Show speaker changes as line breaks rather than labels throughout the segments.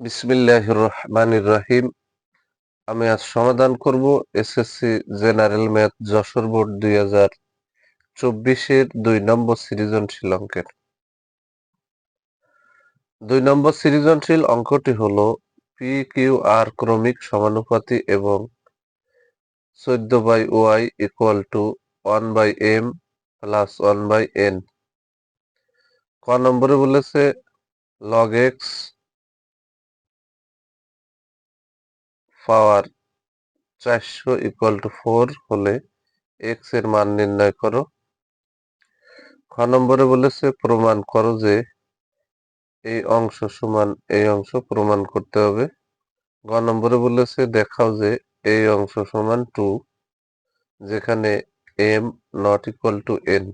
বিসমিল্লাহ রহমানির রহিম। আমি আজ সমাধান করব SSC general math Jessore board দুই হাজার চব্বিশের দুই নম্বর সৃজনশীল অঙ্কের। দুই নম্বর সৃজনশীল অঙ্কটি হল পি কিউ আর ক্রমিক সমানুপাতি এবং চোদ্দ by y equal to one by m plus one by n. ক নম্বরে বলেছে লগ এক্স পাওয়ার চারশো ইকুয়াল টু ফোর হলে এক্সের মান নির্ণয় করো। খ নম্বরে বলেছে, প্রমাণ করো যে এই অংশ সমান এই অংশ প্রমাণ করতে হবে। গ নম্বরে বলেছে, দেখাও যে এই অংশ সমান টু যেখানে m not equal to n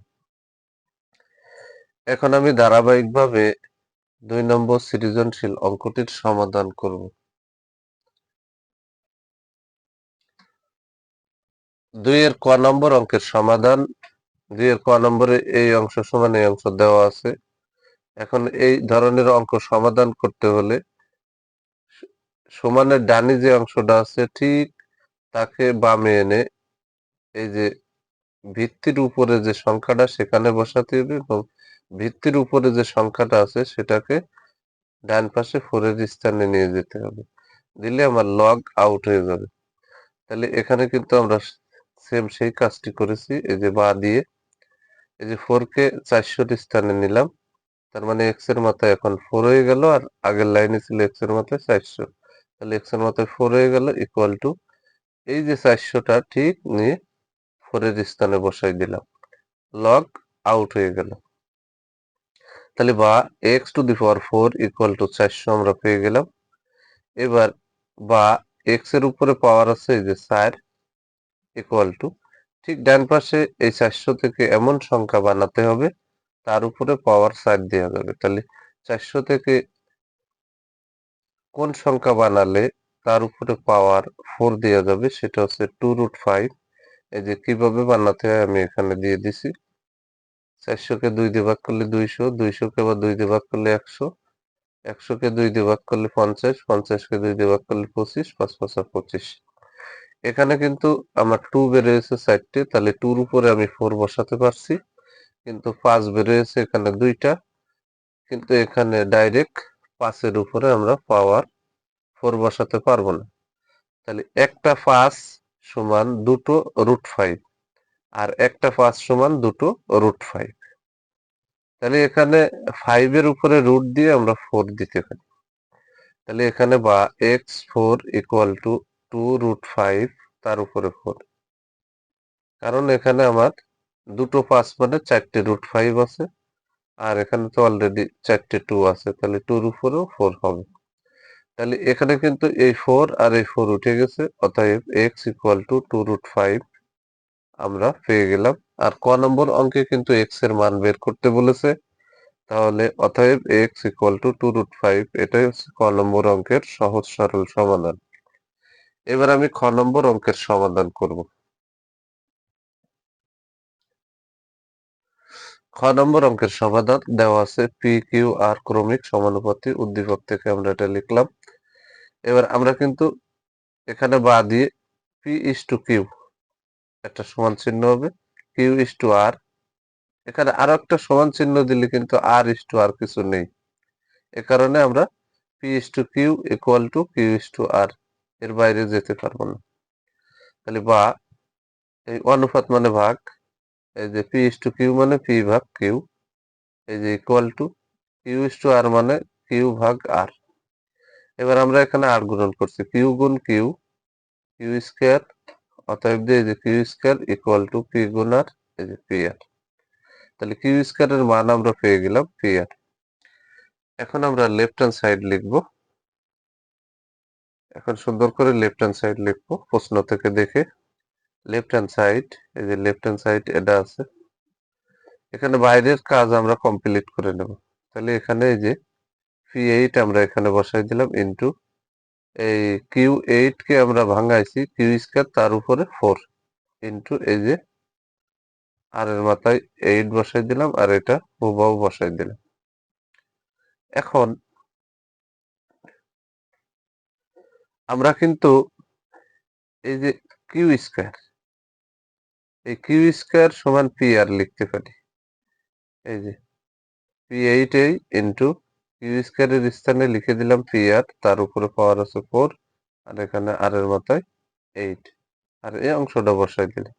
এখন আমি ধারাবাহিকভাবে দুই নম্বর সৃজনশীল অঙ্কটির সমাধান করব। দুইয়ের ক নম্বর অঙ্কের সমাধান। দুইয়ের ক নম্বরে এই অংশ সমান, এই অংশ দেওয়া আছে। এখন এই ধরনের অঙ্ক সমাধান করতে হলে সমানের ডানি যে অংশটা আছে, ঠিক তাকে বামে এনে এই যে ভিত্তির উপরে যে সংখ্যাটা, সেখানে বসাতে হবে এবং ভিত্তির উপরে যে সংখ্যাটা আছে, সেটাকে ডান পাশে ফোরের স্থানে নিয়ে যেতে হবে। দিলে আমার লগ আউট হয়ে যাবে। তাহলে এখানে কিন্তু আমরা সেম সেই কাজটি করেছি। এই যে বা দিয়ে এই যে ফোর কে চারশোর স্থানে নিলাম। তার মানে এক্সের মাথায় এখন ফোর হয়ে গেল আর আগের লাইনে ছিল এক্সের মাথায় চারশো। তাহলে এক্সের মাথায় ফোর হয়ে গেল ইকুয়াল টু এই যে চারশোটা ঠিক নিয়ে ফোরের স্থানে বসাই দিলাম। লগ আউট হয়ে গেল। তাহলে বা x to the power four equal to চারশো আমরা পেয়ে গেলাম। এবার বা এক্সের উপরে পাওয়ার আছে এই যে চার। ইকুয়াল টু ঠিক ডান পাশে এই চারশো থেকে এমন সংখ্যা বানাতে হবে, তার উপরে পাওয়ার সাইড দেওয়া যাবে। তাহলে চারশো থেকে কোন সংখ্যা বানালে তার উপরে পাওয়ার ফোর দেওয়া যাবে, সেটা হচ্ছে টু রুট ফাইভ এই যে কীভাবে বানাতে হয় আমি এখানে দিয়ে দিছি। চারশোকে দুই দিয়ে ভাগ করলে দুইশো, দুইশোকে আবার দুই দিয়ে ভাগ করলে একশো, একশোকে দুই দিয়ে ভাগ করলে পঞ্চাশ, পঞ্চাশকে দুই দিয়ে ভাগ করলে পঁচিশ, পাঁচ পাঁচা পঁচিশ। এখানে কিন্তু আমার টু বেরোয়েছে চারটে, তাহলে টুর উপরে আমি ফোর বসাতে পারছি। কিন্তু পাঁচ বেরোয়েছে এখানে দুইটা। কিন্তু এখানে ডাইরেক্ট পাঁচের উপরে আমরা পাওয়ার ফোর বসাতে পারব না। তাহলে একটা পাঁচ সমান দুটো রুট ফাইভ আর একটা পাঁচ সমান দুটো রুট ফাইভ তাহলে এখানে ফাইভের উপরে রুট দিয়ে আমরা ফোর দিতে পারি। তাহলে এখানে বা x four equal to two root five তার উপরে ফোর কারণ এখানে আমার দুটো পাঁচ মানে চারটে রুট ফাইভ আছে, আর এখানে তো অলরেডি চারটে টু আছে, তাহলে টুর উপরেও ফোর হবে। তাহলে এখানে কিন্তু এই ফোর আর এই ফোর উঠে গেছে, অতএব x equal to two root five আমরা পেয়ে গেলাম। আর ক নম্বর অঙ্কে কিন্তু এক্সের মান বের করতে বলেছে, তাহলে অতএব x equal to two root five এটাই হচ্ছে ক নম্বর অঙ্কের সহজ সরল সমাধান। এবার আমি খ নম্বর অঙ্কের সমাধান করব। খ নম্বর অঙ্কের সমাধান দেওয়া আছে পি কিউ আর ক্রমিক সমানুপাতি উদ্দীপক থেকে আমরা এটা লিখলাম। এবার আমরা কিন্তু এখানে বা দিয়ে পি ইস টু কিউ একটা সমান চিহ্ন হবে। কিউ ইস টু আর এখানে আরও একটা সমান চিহ্ন দিলে কিন্তু আর ইস টু আর কিছু নেই। এ কারণে আমরা p is to q equal to q is to r এর বাইরে যেতে পারব না। তাহলে বা, এই অনুপাত মানে ভাগ, এই যে পি ইস টু কিউ মানে পি ভাগ কিউ এই যে equal to q is to r মানে কিউ ভাগ আর এবার আমরা এখানে আর গুণন করছি কিউ গুণ কিউ কিউ স্কোয়ার অতএব দিয়ে যে q square equal to p গুণ আর এই যে পি আর তাহলে কিউ স্কোয়ারের মান আমরা পেয়ে গেলাম পি আর এখন আমরা লেফট হ্যান্ড সাইড লিখব। এখন সুন্দর করে লেফট হ্যান্ড সাইড লিখব, প্রশ্ন থেকে দেখে। লেফট হ্যান্ড সাইড এই যে লেফট হ্যান্ড সাইড এটা আছে। এখানে বাইরের কাজ আমরা কমপ্লিট করে নেব। তাহলে এখানে এই যে পি এইট আমরা এখানে বসাই দিলাম ইন্টু এই কিউ এইট কে আমরা ভাঙাইছি কিউ স্কোয়ার তার উপরে ফোর ইন্টু এই যে আর এর মাথায় এইট বসাই দিলাম, আর এটা হুবাও বসাই দিলাম। এখন আমরা কিন্তু এই যে কিউ স্কোয়ার এই কিউ স্কোয়ার সমান পি আর লিখতে পারি। এই যে পি এইট এই ইন্টু কিউ স্কোয়ারের স্থানে লিখে দিলাম পি আর তার উপরে পাওয়ার আছে ফোর আর এখানে আর এর মাথায় এইট আর এই অংশটা বসাই দিলাম।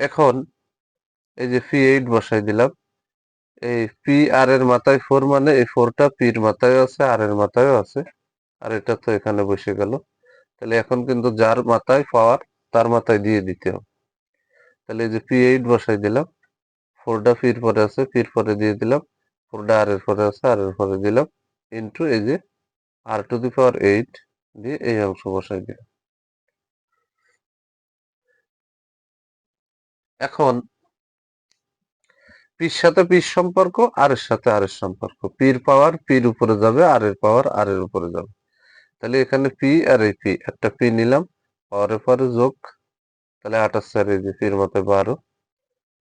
এখন এই যে পি এইট বসাই দিলাম এই পি আর এর মাথায় ফোর মানে এই ফোরটা পির মাথায় আছে আর এর মাথায়ও আছে। আর এটা তো এখানে বসে গেল। তাহলে এখন কিন্তু যার মাথায় পাওয়ার তার মাথায় দিয়ে দিতে হবে। তাহলে এই যে পি এইট বসাই দিলাম। ফোরটা পির পরে আছে পির পরে দিয়ে দিলাম। ফোরটা আর এর পরে আছে আর এর পরে দিলাম। ইন্টু এই যে আর টু দি পাওয়ার এইট দিয়ে এই অংশ বসাই দিলাম। এখন পির সাথে পির সম্পর্ক আর এর সাথে আর এর সম্পর্ক। পির পাওয়ার পির উপরে যাবে আর এর পাওয়ার আর এর উপরে যাবে। তাহলে এখানে পি আর এই পি, একটা পি নিলাম, পাওয়ারের পরে যোগ, তাহলে আঠাশ চার এই পির মতো বারো।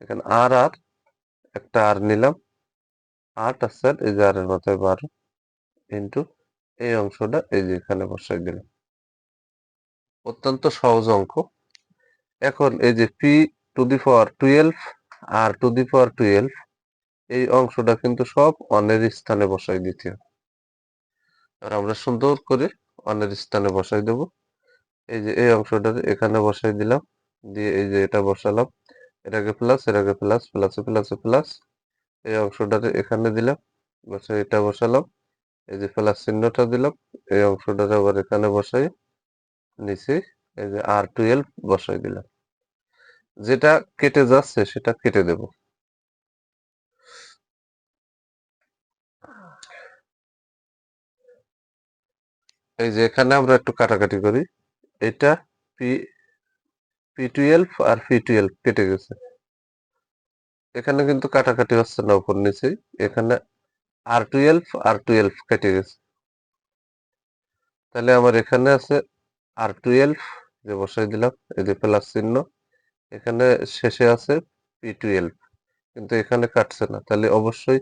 এখানে আর আর, একটা আর নিলাম, আট আর চার এই যে আর এর মাথায় বারো ইন্টু এই অংশটা এই যে এখানে বসাই দিলাম। অত্যন্ত সহজ অঙ্ক। এখন এই যে p to the power twelve r to the power twelve এই অংশটা কিন্তু সব অনের স্থানে বসাই দিতে হবে। আর আমরা সুন্দর করে অনের স্থানে বসাই দেব। এই যে, এই অংশটা এখানে বসাই দিলাম। দিয়ে এই যে, এটা বসালাম। এটাকে প্লাস এটাকে প্লাস প্লাসে প্লাসে প্লাস এই অংশটা এখানে দিলাম। বসে এটা বসালাম। এই যে প্লাস চিহ্নটা দিলাম। এই অংশটা আবার এখানে বসাই, নিচে এই যে আর টুয়েলভ বসাই দিলাম। যেটা কেটে যাচ্ছে, সেটা কেটে দেব। এই যে এখানে আমরা একটু কাটাকাটি করি। এটা p p twelve r p twelve কেটে গেছে। এখানে কিন্তু কাটাকাটি হচ্ছে না উপর নিচে এখানে আর টুয়েলভ আর টুয়েলভ কেটে গেছে। তাহলে আমার এখানে আছে আর টুয়েলভ যে বসাই দিলাম, এই যে প্লাস চিহ্ন। এখানে শেষে আছে পি টুয়েলভ কিন্তু এখানে কাটছে না। তাহলে অবশ্যই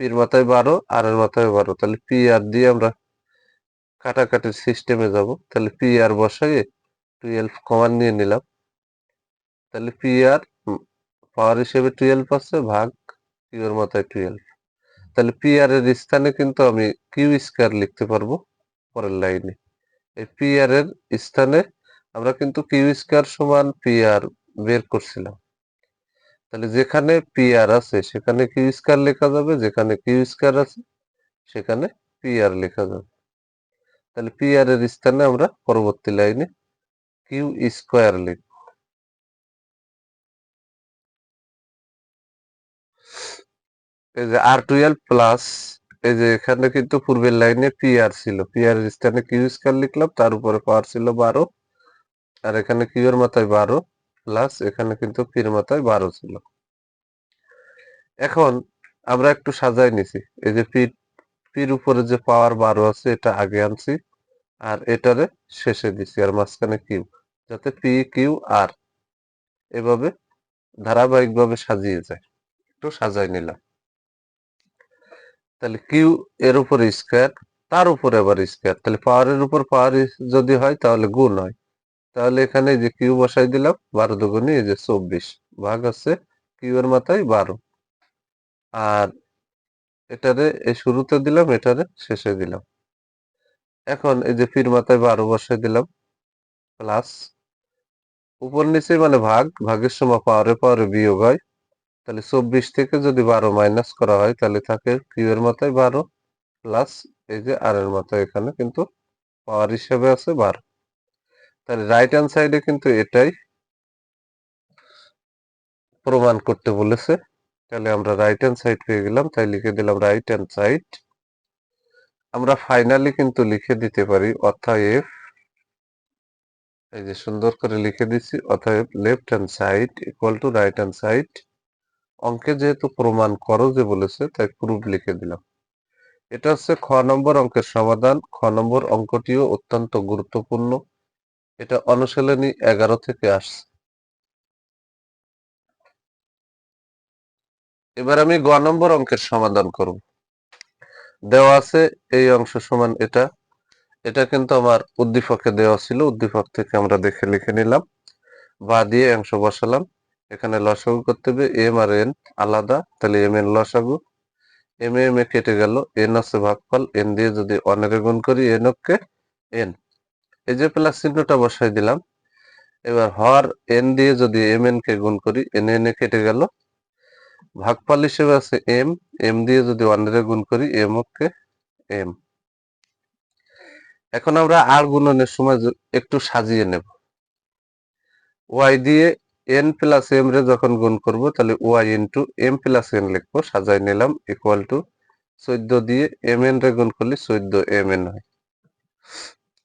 পির মাথায় বারো আর এর মাথায় বারো। তাহলে পি আর দিয়ে আমরা কাটাকাটির সিস্টেমে যাব। তাহলে পি আর বসাই টুয়েলভ কমান নিয়ে নিলাম। তাহলে পি আর পাওয়ার হিসেবে টুয়েলভ আছে, ভাগ কিউ এর মাথায় টুয়েলভ তাহলে পি আর এর স্থানে কিন্তু আমি কিউ স্কোয়ার লিখতে পারব পরের লাইনে। এই পি আর এর স্থানে আমরা কিন্তু কিউ স্কোয়ার সমান পি আর বের করছিলাম। তাহলে যেখানে পি আর আছে, সেখানে কিউ স্কোয়ার লেখা যাবে? যেখানে কিউ স্কোয়ার আছে, সেখানে পি আর লেখা যাবে। তাহলে পি আর এর স্থানে আমরা পরবর্তী লাইনে কিউ স্কোয়ার লিখব। এই যে আর টুয়েলভ প্লাস এই যে এখানে কিন্তু পূর্বের লাইনে পি আর ছিল। পি আর স্থানে কিউ স্কোয়ার লিখলাম, তার উপরে পাওয়ার ছিল বারো, আর এখানে কিউ এর মাথায় বারো। প্লাস এখানে কিন্তু পির মাথায় বারো ছিল। এখন আমরা একটু সাজাই নিছি। এই যে পি পির উপরে যে পাওয়ার বারো আছে, এটা আগে আনছি আর এটারে শেষে দিছি আর মাঝখানে কিউ, যাতে পি, কিউ, আর এভাবে ধারাবাহিকভাবে সাজিয়ে যায়। একটু সাজাই নিলাম। তাহলে কিউ এর উপরে স্কোয়ার তার উপরে আবার স্কোয়ার তাহলে পাওয়ারের উপর পাওয়ার যদি হয়, তাহলে গুণ হয়। তাহলে এখানে যে কিউ বসাই দিলাম, বারো দুগুণে এই যে চব্বিশ। ভাগ আছে কিউ এর মাথায় বারো। আর এটারে এই শুরুতে দিলাম, এটারে শেষে দিলাম। এখন এই যে ফির মাথায় বারো বসাই দিলাম, প্লাস উপর নিচে মানে ভাগ, ভাগের সময় পাওয়ারে পাওয়ারে বিয়োগ হয়। তাহলে চব্বিশ থেকে যদি বারো মাইনাস করা হয়, তাহলে থাকে কিউ এর মাথায় বারো, প্লাস এই যে আর এর মাথায় এখানে কিন্তু পাওয়ার হিসেবে আছে বারো। তাহলে রাইট হ্যান্ড সাইডে কিন্তু এটাই প্রমাণ করতে বলেছে। তাহলে আমরা রাইট হ্যান্ড সাইড পেয়ে গেলাম, তাই লিখে দিলাম রাইট হ্যান্ড সাইড আমরা ফাইনালি কিন্তু লিখে দিতে পারি, অতএব, এই যে সুন্দর করে লিখে দিচ্ছি, অতএব left hand side equal to right hand side অঙ্কে যেহেতু প্রমাণ করো যে বলেছে, তাই প্রুফ লিখে দিলাম। এটা হচ্ছে খ নম্বর অঙ্কের সমাধান। খ নম্বর অঙ্কটিও অত্যন্ত গুরুত্বপূর্ণ। এটা অনুশীলনী এগারো থেকে আসছে। এবার আমি গ নম্বর অঙ্কের সমাধান করব। দেওয়া আছে এই অংশ সমান এটা। এটা কিন্তু আমার উদ্দীপকে দেওয়া ছিল, উদ্দীপক থেকে আমরা দেখে লিখে নিলাম। বা দিয়ে অংশ বসালাম। এখানে লসাগু করতে হবে, এম আর এন আলাদা, তাহলে এম এন লসাগু। এম এম এ কেটে গেল, এন আছে ভাগফল, এন দিয়ে যদি অনের গুণ করি, এন ওকে, এন। এই যে প্লাস চিহ্নটা বসাই দিলাম, এবার হর এন দিয়ে যদি এম এন কে গুণ করি এন এন এ কেটে গেল। ভাগফল হিসেবে আছে এম এম দিয়ে যদি অনের গুণ করি এম ওকে এম এখন আমরা আর গুণনের সময় একটু সাজিয়ে নেব। ওয়াই দিয়ে এন প্লাস এম রে যখন গুণ করব, তাহলে Y into M plus N লিখব, সাজাই নিলাম ইকুয়াল টু চোদ্দ দিয়ে এম এন রে গুণ করলে চোদ্দ এম এন হয়।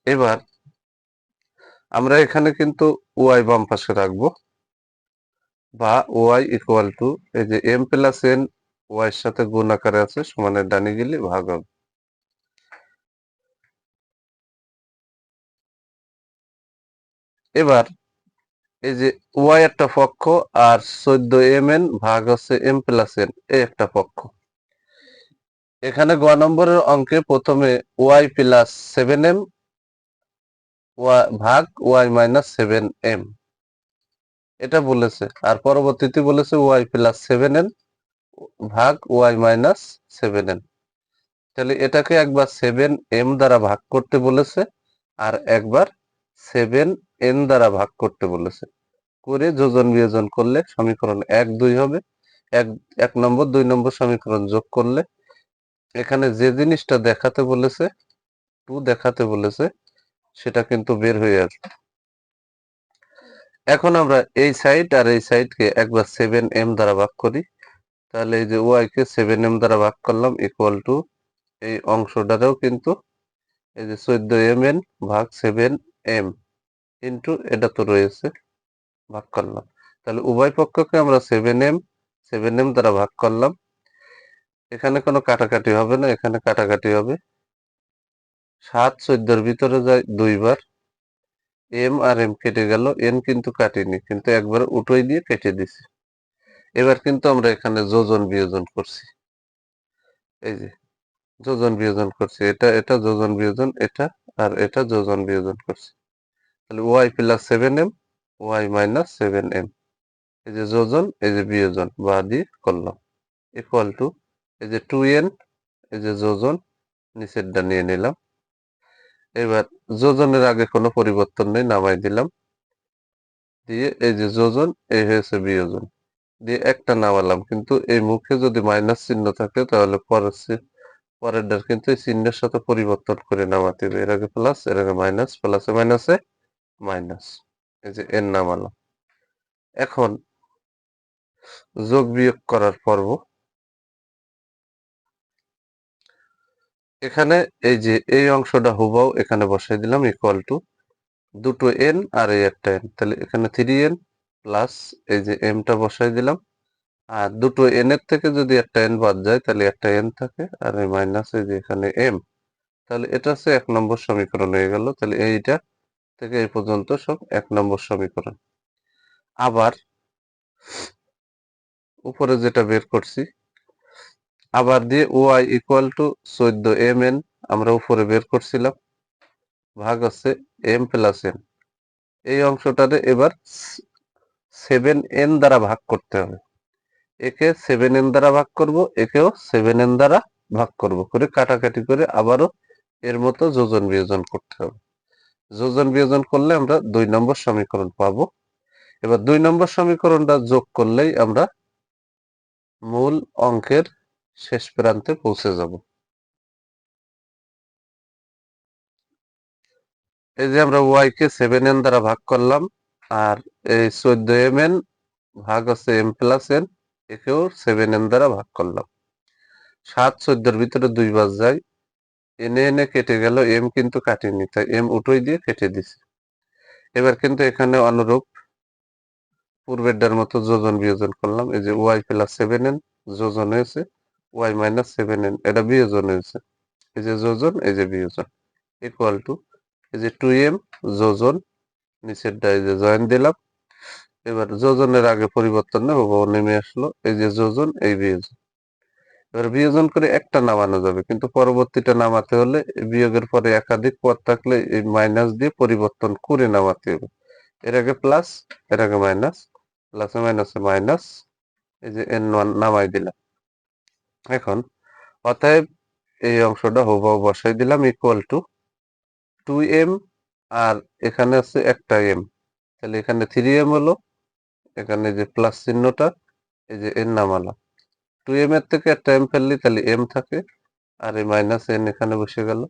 এবার আমরা এখানে কিন্তু ওয়াই বাম পাশে রাখব বা ওয়াই ইকুয়াল টু এই যে এম প্লাস এন ওয়াই এর সাথে গুণ আকারে আছে সমানের ডানে গেলে ভাগ হবে। এবার এই যে ওয়াই একটা পক্ষ আর চোদ্দ এম এন ভাগ হচ্ছে এম প্লাস এন এই একটা পক্ষ। এখানে গ নম্বরের অঙ্কে প্রথমে ওয়াই প্লাস সেভেন এম ভাগ ওয়াই মাইনাস সেভেন এম। এটা বলেছে। আর পরবর্তীতে বলেছে ওয়াই প্লাস সেভেন এন ভাগ ওয়াই মাইনাস সেভেন এন। তাহলে এটাকে একবার সেভেন এম দ্বারা ভাগ করতে বলেছে আর একবার সেভেন এন দ্বারা ভাগ করতে বলেছে। করে যোজন বিয়োজন করলে সমীকরণ এক দুই হবে। এক এক নম্বর, দুই নম্বর সমীকরণ যোগ করলে এখানে যে জিনিসটা দেখাতে বলেছে, টু দেখাতে বলেছে সেটা কিন্তু বের হয়ে আসবে। এখন আমরা এই সাইড আর এই সাইডকে একবার সেভেন এম দ্বারা ভাগ করি। তাহলে এই যে ওয়াই কে সেভেন এম দ্বারা ভাগ করলাম ইকুয়াল টু এই অংশটারেও কিন্তু এই যে চোদ্দ এম এন ভাগ সেভেন এম ইন্টু এটা তো রয়েছে, ভাগ করলাম। তাহলে উভয় পক্ষকে আমরা সেভেন এম সেভেন এম দ্বারা ভাগ করলাম। এখানে কোনো কাটাকাটি হবে না, এখানে কাটাকাটি হবে। সাত চোদ্দোর ভিতরে যায় দুইবার। এম আর এম কেটে গেল, এন কিন্তু কাটিনি, কিন্তু একবার উঠোই দিয়ে কেটে দিছি। এবার কিন্তু আমরা এখানে যোজন বিয়োজন করছি। এই যে, যোজন বিয়োজন করছি, এটা এটা যোজন বিয়োজন, এটা আর এটা যোজন বিয়োজন করছি। তাহলে Y plus seven M, Y minus seven M. এই যে যোজন, এই যে বিয়োজন, বা দিয়ে করলাম। ইকুয়াল টু এই যে টু এন এই যে যোজন, নিচেরটা নিয়ে নিলাম। এবার যোজনের আগে কোনো পরিবর্তন নেই, নামাই দিলাম। দিয়ে এই যে যোজন, এই হয়েছে বিয়োজন। দিয়ে একটা নামালাম, কিন্তু এই মুখে যদি মাইনাস চিহ্ন থাকে, তাহলে পরের পরেরটার কিন্তু এই চিহ্নের সাথে পরিবর্তন করে নামাতে হবে। এর আগে প্লাস এর আগে মাইনাস প্লাসে মাইনাসে মাইনাস এই যে এর নামালাম। এখন যোগ বিয়োগ করার পর্ব। এখানে এই যে এই অংশটা হুবাও এখানে বসাই দিলাম ইকুয়াল টু দুটো এন আর এই একটা এন তাহলে এখানে থ্রি এন প্লাস এই যে এমটা বসাই দিলাম। আর দুটো এন এর থেকে যদি একটা এন বাদ যায়, তাহলে একটা এন থাকে আর এই মাইনাস এই যে এখানে এম তাহলে এটা হচ্ছে এক নম্বর সমীকরণ হয়ে গেল। তাহলে এইটা থেকে এই পর্যন্ত সব এক নম্বর সমীকরণ। আবার উপরে যেটা বের করছি আবার দিয়ে ওয়াই ইকুয়াল টু চোদ্দ এম এন আমরা উপরে বের করছিলাম। ভাগ আছে এম প্লাস এন এই অংশটাতে এবার সেভেন এন দ্বারা ভাগ করতে হবে। একে সেভেন এন দ্বারা ভাগ করব, একেও সেভেন এন দ্বারা ভাগ করব। করে কাটাকাটি করে আবারও এর মতো যোজন বিয়োজন করতে হবে। যোজন বিয়োজন করলে আমরা দুই নম্বর সমীকরণ পাবো। এবার দুই নম্বর সমীকরণটা যোগ করলেই আমরা মূল অঙ্কের শেষ প্রান্তে পৌঁছে যাব। এই যে আমরা ওয়াই কে সেভেন এন দ্বারা ভাগ করলাম, আর এই চোদ্দ এম এন ভাগ হচ্ছে এম প্লাস এন একেও সেভেন এন দ্বারা ভাগ করলাম। সাত চোদ্দোর ভিতরে দুই বার যায় এনে এনে কেটে গেল এম কিন্তু কাটেনি, তাই এম উঠোই দিয়ে কেটে দিছে। এবার কিন্তু এখানে অনুরূপ পূর্বেরটার মতো যোজন বিয়োজন করলাম, এই যে ওয়াই প্লাস সেভেন এন যোজন হয়েছে। ওয়াই মাইনাস সেভেন এন, এটা বিয়োজন হয়েছে। এই যে যোজন, এই যে বিয়োজন। ইকুয়াল টু এই যে টু এম যোজন নিচেরটা যে জয়েন দিলাম। এবার যোজনের আগে পরিবর্তন না বাবা নেমে আসলো। এই যে যোজন, এই বিয়োজন। এবার বিয়োজন করে একটা নামানো যাবে, কিন্তু পরবর্তীটা নামাতে হলে বিয়োগের পরে একাধিক পদ থাকলে এই মাইনাস দিয়ে পরিবর্তন করে নামাতে হবে। এর আগে প্লাস এর আগে মাইনাস প্লাসে মাইনাসে মাইনাস এই যে এন নামাই দিলাম। এখন অতএব এই অংশটা হুবহু বসাই দিলাম ইকুয়াল টু টু এম আর এখানে আছে একটা এম তাহলে এখানে থ্রি এম হলো, এখানে যে প্লাস চিহ্নটা, এই যে এন নামালাম টু এম এর থেকে একটা এম ফেললি, তাহলে এম থাকে, আর এই মাইনাস এন এখানে বসে গেল।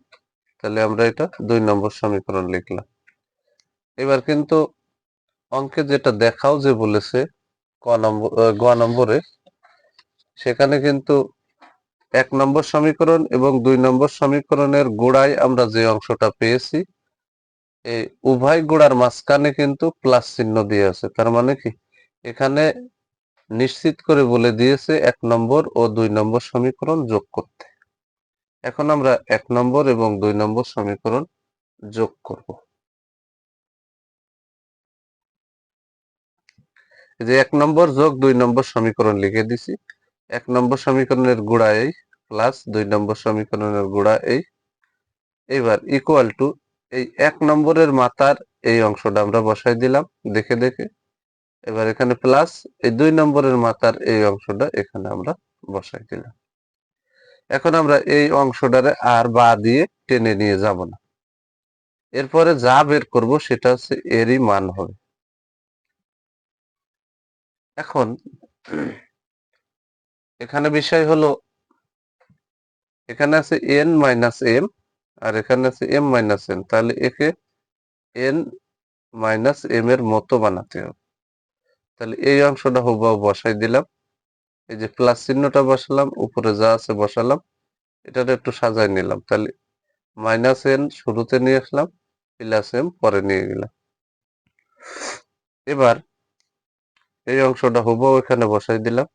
তাহলে আমরা এটা দুই নম্বর সমীকরণ লিখলাম। এবার কিন্তু অঙ্কে যেটা দেখাও যে বলেছে, ক নম্বর গ নম্বরে, সেখানে কিন্তু এক নম্বর সমীকরণ এবং দুই নম্বর সমীকরণের গোড়ায় আমরা যে অংশটা পেয়েছি, এই উভয় গোড়ার মাঝখানে কিন্তু প্লাস চিহ্ন দিয়ে আছে। তার মানে কি? এখানে নিশ্চিত করে বলে দিয়েছে এক নম্বর ও দুই নম্বর সমীকরণ যোগ করতে। এখন আমরা এক নম্বর এবং দুই নম্বর সমীকরণ যোগ করব। যে এক নম্বর যোগ দুই নম্বর সমীকরণ লিখে দিছি। এক নম্বর সমীকরণের গোড়া এই প্লাস দুই নম্বর সমীকরণের গোড়া এই। এবার ইকুয়াল টু এই এক নম্বরের মাথার এই অংশটা আমরা বসাই দিলাম, দেখে দেখে। এবার এখানে প্লাস এই দুই নম্বরের মাথার এই অংশটা এখানে আমরা বসাই দিলাম। এখন আমরা এই অংশটারে আর বা দিয়ে টেনে নিয়ে যাব না। এরপরে যা বের করব সেটা হচ্ছে এরই মান হবে। এখন এখানে বিষয় হলো, এখানে আছে এন মাইনাস এম আর এখানে আছে এম মাইনাস এন তাহলে একে এন মাইনাস এম এর মতো বানাতে হবে। তাহলে এই অংশটা হুবাহু বসাই দিলাম। এই যে প্লাস চিহ্নটা বসালাম, উপরে যা আছে বসালাম এটাটা একটু সাজাই নিলাম। তাহলে মাইনাস এন শুরুতে নিয়ে আসলাম প্লাস এম পরে নিয়ে গেলাম এবার এই অংশটা হুবহু এখানে বসাই দিলাম।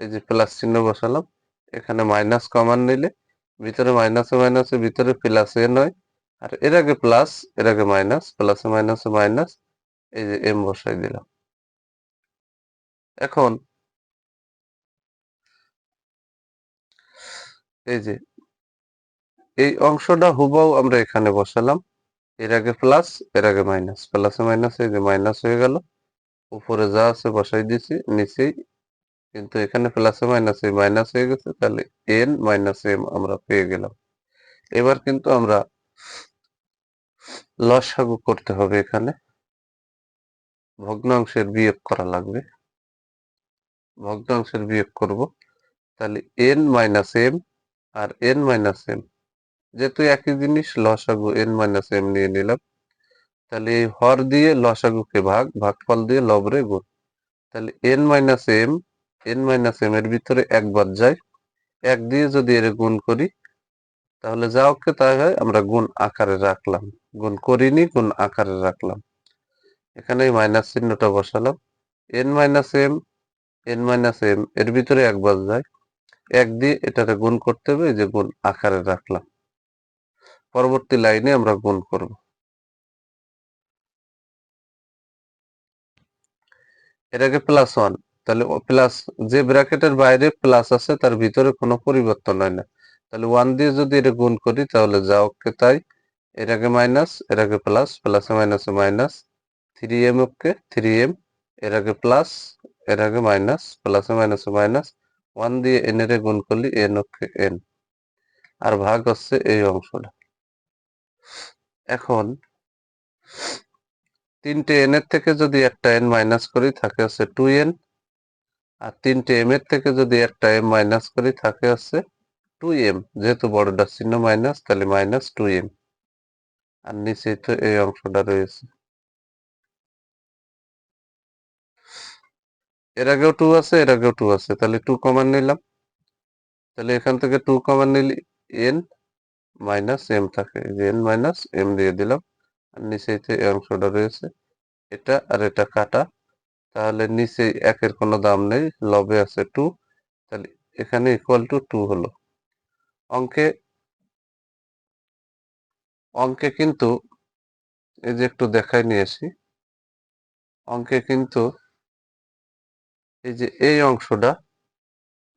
এই যে প্লাস চিহ্ন বসালাম, এখানে মাইনাস কমান নিলে, ভিতরে মাইনাসে মাইনাসে, ভিতরে প্লাস এন হয় আর এর আগে প্লাস, এর আগে মাইনাস, প্লাসে মাইনাসে মাইনাস, এই যে এম বসাই দিলাম। এখন এই যে, এই অংশটা হুবহু আমরা এখানে বসালাম, এর আগে প্লাস, এর আগে মাইনাস, প্লাসে মাইনাসে, এই যে মাইনাস হয়ে গেল, উপরে যা আছে বসাই দিছি, নিচেই কিন্তু এখানে প্লাসে মাইনাসে মাইনাস হয়ে গেছে, তাহলে এন মাইনাস এম আমরা পেয়ে গেলাম। এবার কিন্তু আমরা লসাগু করতে হবে এখানে। ভগ্নাংশের বিয়োগ করা লাগবে। ভগ্নাংশের বিয়োগ করব। তাহলে এন মাইনাস এম আর এন মাইনাস এম যেহেতু একই জিনিস, লসাগু এন মাইনাস এম নিয়ে নিলাম। তাহলে এই হর দিয়ে লসাগুকে ভাগ, ভাগফল দিয়ে লবরে গুণ। তাহলে N minus M N minus M এর ভিতরে একবার যায় এক দিয়ে যদি এর গুণ করি, তাহলে যা ওকে তাই হয় আমরা গুণ আকারে রাখলাম। গুণ করিনি, গুণ আকারে রাখলাম। এখানে মাইনাস চিহ্নটা বসালাম। N minus M N minus M এর ভিতরে একবার যায় এক দিয়ে এটারে গুণ করতে হবে যে গুণ আকারে রাখলাম। পরবর্তী লাইনে আমরা গুণ করব। আগে প্লাস ওয়ান তাহলে প্লাস যে ব্র্যাকেটের বাইরে প্লাস আছে, তার ভিতরে কোনো পরিবর্তন হয় না। তাহলে ওয়ান দিয়ে যদি এটা গুণ করি, তাহলে যা ওকে তাই আগে মাইনাস আগে প্লাস প্লাসে মাইনাসে minus three M okay three M আগে প্লাস আগে মাইনাস প্লাসে মাইনাসে মাইনাস ওয়ান দিয়ে এন এর গুণ করলি এন ওকে এন আর ভাগ হচ্ছে এই অংশটা। এখন তিনটে এন এর থেকে যদি একটা এন মাইনাস করি, থাকে হচ্ছে টু এন আর তিনটে এম এর থেকে যদি একটা এম মাইনাস করি, থাকে হচ্ছে টু এম যেহেতু বড়টার চিহ্ন মাইনাস তাহলে মাইনাস টু এম আর নিচেই তো এই অংশটা রয়েছে। এর আগেও টু আছে, এর আগেও টু আছে। তাহলে টু কমান নিলাম। তাহলে এখান থেকে টু কমান নিলে এন মাইনাস এম থাকে। এন মাইনাস এম দিয়ে দিলাম। আর নিচেই তো এই অংশটা রয়েছে। এটা আর এটা কাটা। তাহলে নিচে একের কোনো দাম নেই, লবে আছে টু তাহলে এখানে ইকুয়াল টু টু হলো। অঙ্কে অঙ্কে কিন্তু, এই যে একটু দেখাই নিয়ে আসি। অঙ্কে কিন্তু, এই যে এই অংশটা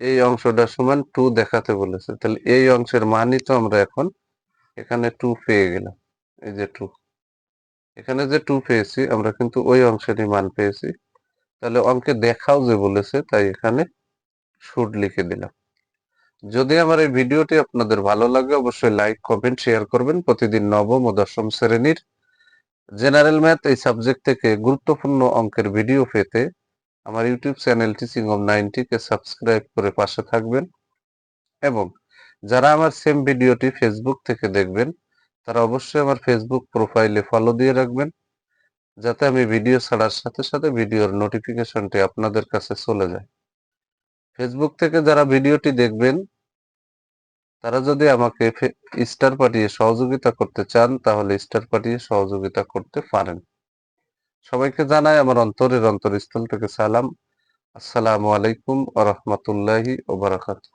এই অংশটা সমান টু দেখাতে বলেছে। তাহলে এই অংশের মানই তো আমরা এখন এখানে টু পেয়ে গেলাম, এই যে টু এখানে যে টু পেয়েছি, আমরা কিন্তু ওই অংশেরই মান পেয়েছি। তাহলে অঙ্কে দেখাও যে বলেছে, তাই এখানে শুড লিখে দিলাম। যদি আমার এই ভিডিওটি আপনাদের ভালো লাগে, অবশ্যই লাইক কমেন্ট শেয়ার করবেন। প্রতিদিন নবম ও দশম শ্রেণির জেনারেল ম্যাথ এই সাবজেক্ট থেকে গুরুত্বপূর্ণ অঙ্কের ভিডিও পেতে আমার ইউটিউব চ্যানেল টিচিং অফ নাইনটিকে সাবস্ক্রাইব করে পাশে থাকবেন। এবং যারা আমার সেম ভিডিওটি ফেসবুক থেকে দেখবেন, তারা অবশ্যই আমার ফেসবুক প্রোফাইলে ফলো দিয়ে রাখবেন। যাতে আমি ভিডিও ছাড়ার সাথে সাথে ভিডিওর নোটিফিকেশনটি আপনাদের কাছে চলে যায়। ফেসবুক থেকে যারা ভিডিওটি দেখবেন, তারা যদি আমাকে স্টার পাঠিয়ে সহযোগিতা করতে চান, তাহলে স্টার পাঠিয়ে সহযোগিতা করতে পারেন। সবাইকে জানাই আমার অন্তরের অন্তরস্থল থেকে সালাম। আসসালামু আলাইকুম আ রহমতুল্লাহি ওবরাকাতু